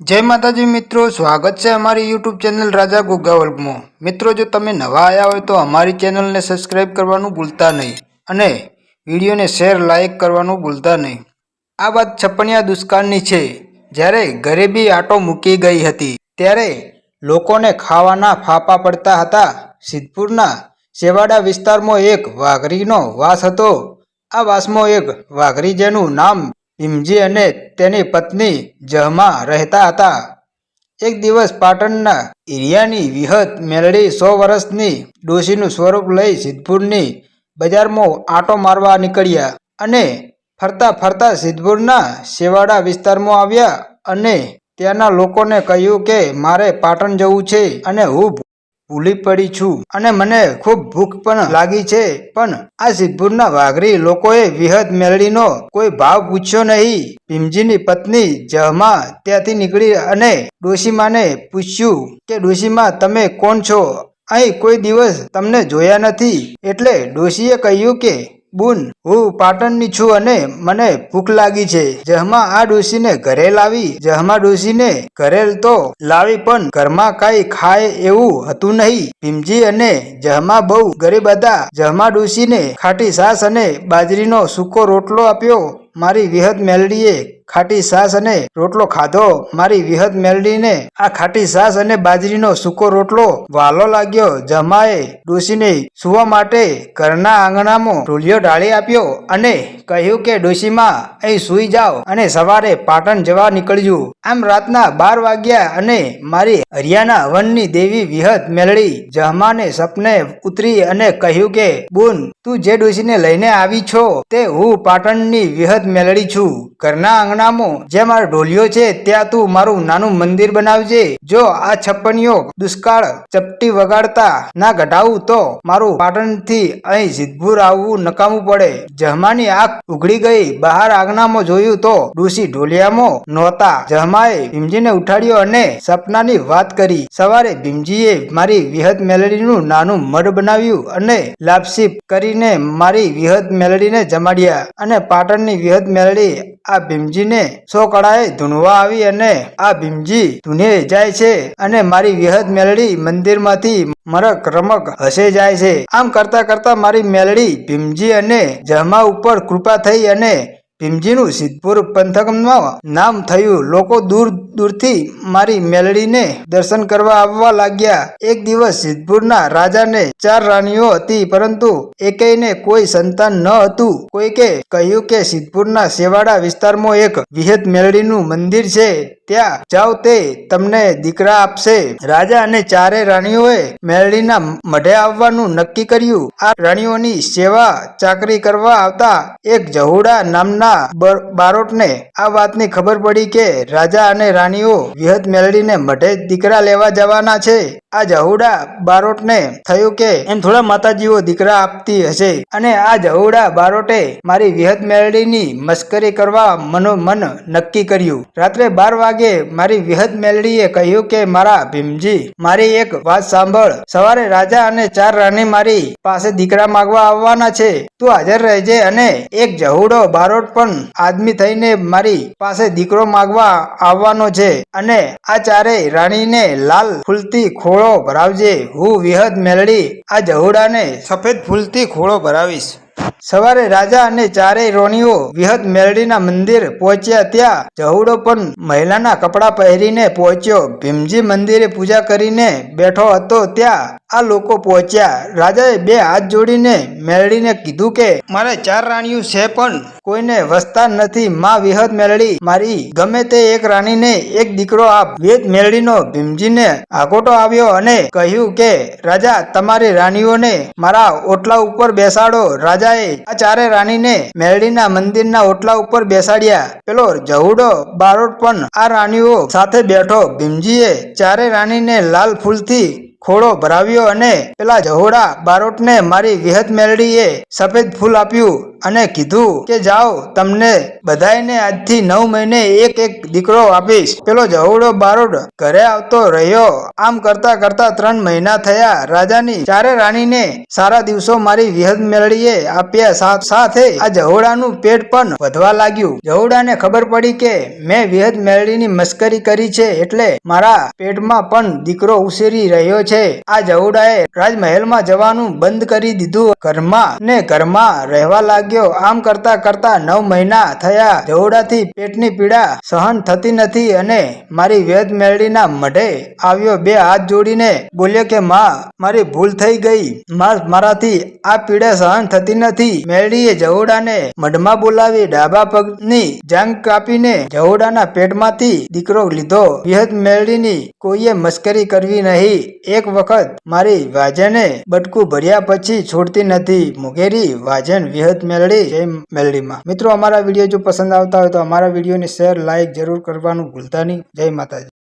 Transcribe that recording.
જય માતાજી મિત્રો, સ્વાગત છે અમારી યુટ્યુબ ચેનલ રાજા ગુગા વર્ગમાં મિત્રો, જો તમે નવા આવ્યા હોય તો અમારી ચેનલને સબસ્ક્રાઇબ કરવાનું ભૂલતા નહીં અને વિડીયોને શેર લાઇક કરવાનું ભૂલતા નહીં. આ વાત છપ્પનિયા દુષ્કાળની છે. જ્યારે ગરીબી આટો મૂકી ગઈ હતી, ત્યારે લોકોને ખાવાના ફાફા પડતા હતા. સિદ્ધપુરના સેવાડા વિસ્તારમાં એક વાઘરીનો વાસ હતો. આ વાસમાં એક વાઘરી જેનું નામ ભીમજી અને તેની પત્ની જહમાં રહેતા હતા. એક દિવસ પાટણના એરિયાની વિહત મેલડી સો વર્ષની ડોશીનું સ્વરૂપ લઈ સિદ્ધપુરની બજારમાં આંટો મારવા નીકળ્યા અને ફરતા ફરતા સિદ્ધપુરના શેવાડા વિસ્તારમાં આવ્યા અને ત્યાંના લોકોને કહ્યું કે, મારે પાટણ જવું છે અને હું ભૂલી પડી છું. અને મને ખૂબ ભૂખ પણ લાગી છે. પણ આ સિદ્ધપુરના વાઘરી લોકોએ વિહદ મેળડીનો કોઈ ભાવ પૂછ્યો નહીં. ભીમજીની પત્ની જહમાં ત્યાંથી નીકળી અને ડોશીમાને પૂછ્યું કે, ડોશીમા, તમે કોણ છો? અહીં કોઈ દિવસ તમને જોયા નથી. એટલે ડોશીએ કહ્યું કે બુન, હું પાટણની છું અને મને ભૂખ લાગી છે. જહમાં આ ડોસીને ઘરે લાવી. જહમાં ડોસીને ઘરે તો લાવી પણ ઘરમાં કઈ ખાય એવું હતું નહીં. ભીમજી અને જહમાં બહુ ગરીબ હતા. જહમાં ડોસીને ખાટી સાસ અને બાજરીનો સૂકો રોટલો આપ્યો. મારી વિહત મેલડીએ ખાટી સાસ અને રોટલો ખાધો. મારી વિહત મેલડીને આ ખાટી સાસ અને બાજરીનો સૂકો રોટલો વાલો લાગ્યો. જમાએ ડોશીને સુવા માટે ઘરના આંગણામાં ઢોલિયો ઢાળી આપ્યો અને કહ્યું કે, ડોશીમાં, અહીં સૂઈ જાઓ અને સવારે પાટણ જવા નીકળ્યું આમ રાતના બાર વાગ્યા અને મારી હરિયાણા હવનની દેવી વિહત મેલડી જહમાને સપને ઉતરી અને કહ્યું કે, બુન, તું જે ડોશીને લઈને આવી છો તે હું પાટણની વિહત મેલડી છું. ઘરના આંગણામાં જે મારો ઢોલિયો છે, ત્યાં તું મારું નાનું મંદિર બનાવજે. જો આ છપ્પનીઓ દુષ્કાળ ચપટી વગાડતા ના ઘટાવું, તો મારું પાટણથી અહીં સિદ્ધપુર આવવું નકામું પડે. જહમાની આંખ ઉઘડી ગઈ, બહાર આગનામાં જોયું તો ડોશી ઢોલિયામાં નહોતા. જહમાએ ભીમજીને ઉઠાડ્યો અને સપનાની વાત કરી. સવારે ભીમજીએ મારી વિહત મેલડીનું નાનું મઢ બનાવ્યું અને લાપસી કરીને મારી વિહત મેલડીને જમાડ્યા અને પાટણની વિહત મેલડી આ ભીમજીને સો કળાએ ધૂણવા આવી અને આ ભીમજી ધૂને જાય છે અને મારી વિહદ મેલડી મંદિરમાંથી મરક રમક હસે જાય છે. આમ કરતા કરતા મારી મેલડી ભીમજી અને જહમા ઉપર કૃપા થઈ અને ભીમજીનું સિદ્ધપુર પંથકમાં નામ થયું. લોકો દૂર દૂરથી મારી મેલડીને દર્શન કરવા આવવા લાગ્યા. એક દિવસ સિદ્ધપુરના રાજાને ચાર રાણીઓ હતી, પરંતુ એકેયને કોઈ સંતાન ન હતું. કોઈકે કહ્યું કે સિદ્ધપુરના શેવાડા વિસ્તારમાં એક વિહત મેલડીનું મંદિર છે. ત્યાં જાઓ તે તમને દીકરા આપશે. રાજા અને ચારે રાણીઓએ મેલડીના મઢે આવવાનું નક્કી કર્યું. આ રાણીઓની સેવા ચાકરી કરવા આવતા એક જહુડા નામના બર- બારોટને આ વાતની ખબર પડી કે રાજા અને રાણીઓ વિહત મેળવીને મઢે દીકરા લેવા જવાના છે. આ જહુડા બારોટને થયું કે એમ થોડા માતાજીઓ દીકરા આપતી હશે. અને આ જહુડા બારોટે મારી વિહત મેલડીની મસ્કરી કરવા મનોમન નક્કી કર્યું. રાત્રે બાર વાગે મારી વિહત મેલડીએ કહ્યું કે, મારા ભીમજી, મારી એક વાત સાંભળ. સવારે રાજા અને ચાર રાણી મારી પાસે દીકરા માગવા આવવાના છે. તું હાજર રહેજે અને એક જહુડો બારોટ પણ આદમી થઈને મારી પાસે દીકરો માંગવા આવવાનો છે અને આ ચારેય રાણીને લાલ ફૂલથી ખોળો ભરાવજે. હું વિહદ મેલડી આ જહુડાને સફેદ ફૂલથી ખોળો ભરાવીશ. સવારે રાજા અને ચારેય રોણીઓ વિહત મેરડીના મંદિર પહોંચ્યા ત્યાં જહુડો પણ મહિલાના કપડાં પહેરીને પહોંચ્યો. ભીમજી મંદિરે પૂજા કરીને બેઠો હતો ત્યાં આ લોકો પહોંચ્યા. રાજાએ બે હાથ જોડીને મેરડીને કીધું કે, મારે ચાર રાણીઓ છે પણ કોઈને વસતા નથી. માં વિહત મેલડી મારી ગમે તે એક રાણીને એક દીકરો આપ. વિહત મેલડીનો ભીમજીને આકોટો આવ્યો અને કહ્યું કે, રાજા, તમારી રાણીઓને મારા ઓટલા ઉપર બેસાડો. રાજાએ આ ચારે રાણીને મેલડીના મંદિરના ઓટલા ઉપર બેસાડ્યા. પેલો જહુડો બારોટ પણ આ રાણીઓ સાથે બેઠો. ભીમજીએ ચારે રાણીને લાલ ફૂલથી ખોળો ભરાવ્યો અને પેલા જહોડા બારોટને મારી વિહત મેળડીએ સફેદ ફૂલ આપ્યું અને કીધું કે, જાઓ, તમને બધાને આજથી નવ મહિને એક એક દીકરો આપીશ. પેલો જહોડો બારોટ ઘરે આવતો રહ્યો. આમ કરતા કરતા ત્રણ મહિના થયા. રાજાની ચારે રાણીને સારા દિવસો મારી વિહત મેળવીએ આપ્યા સાથે આ જહોડાનું પેટ પણ વધવા લાગ્યું. જહોડાને ખબર પડી કે, મેં વિહત મેળવીની મસ્કરી કરી છે એટલે મારા પેટમાં પણ દીકરો ઉછેરી રહ્યો છે. આ જહોડાએ રાજમહેલમાં જવાનું બંધ કરી દીધું. ઘરમાં ને ઘરમાં રહેવા લાગ્યો. આમ કરતા કરતા નવ મહિના થયા. જહોડાથી પેટની પીડા સહન થતી નથી અને મારી વેદ મેળડીના મઢે આવ્યો બે હાથ જોડીને. બોલ્યો કે, માં, મારી ભૂલ થઈ ગઈ. મારાથી આ પીડા સહન થતી નથી. મેળડીએ જહોડાને મઢમાં બોલાવી ડાબા પગની જાંગ કાપીને જહોડાના પેટમાંથી દીકરો લીધો. વિહત મેળડીની કોઈએ મસ્કરી કરવી નહીં. એક વખત મારી વાજને બટકું ભર્યા પછી છોડતી નથી. મુગેરી વાજન વિહત મેળડી જય મેળડીમાં મિત્રો, અમારા વીડિયો જો પસંદ આવતા હોય તો અમારા વિડીયોને શેર, લાઈક જરૂર કરવાનું ભૂલતા નહીં. જય માતાજી.